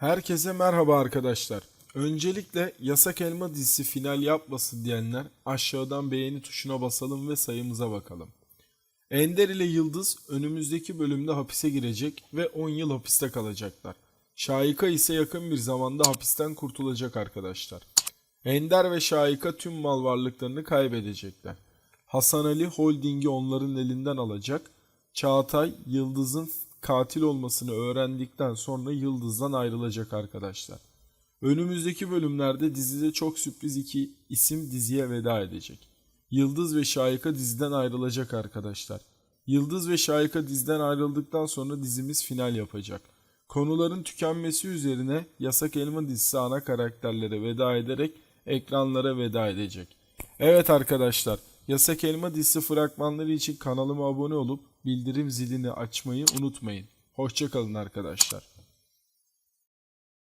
Herkese merhaba arkadaşlar. Öncelikle Yasak Elma dizisi final yapmasın diyenler aşağıdan beğeni tuşuna basalım ve sayımıza bakalım. Ender ile Yıldız önümüzdeki bölümde hapise girecek ve 10 yıl hapiste kalacaklar. Şahika ise yakın bir zamanda hapisten kurtulacak arkadaşlar. Ender ve Şahika tüm mal varlıklarını kaybedecekler. Hasan Ali Holding'i onların elinden alacak. Çağatay Yıldız'ın katil olmasını öğrendikten sonra Yıldız'dan ayrılacak arkadaşlar. Önümüzdeki bölümlerde dizide çok sürpriz iki isim diziye veda edecek. Yıldız ve Şahika diziden ayrılacak arkadaşlar. Yıldız ve Şahika diziden ayrıldıktan sonra dizimiz final yapacak. Konuların tükenmesi üzerine Yasak Elma dizisi ana karakterlere veda ederek ekranlara veda edecek. Evet arkadaşlar, Yasak Elma dizisi fragmanları için kanalıma abone olup bildirim zilini açmayı unutmayın. Hoşçakalın arkadaşlar.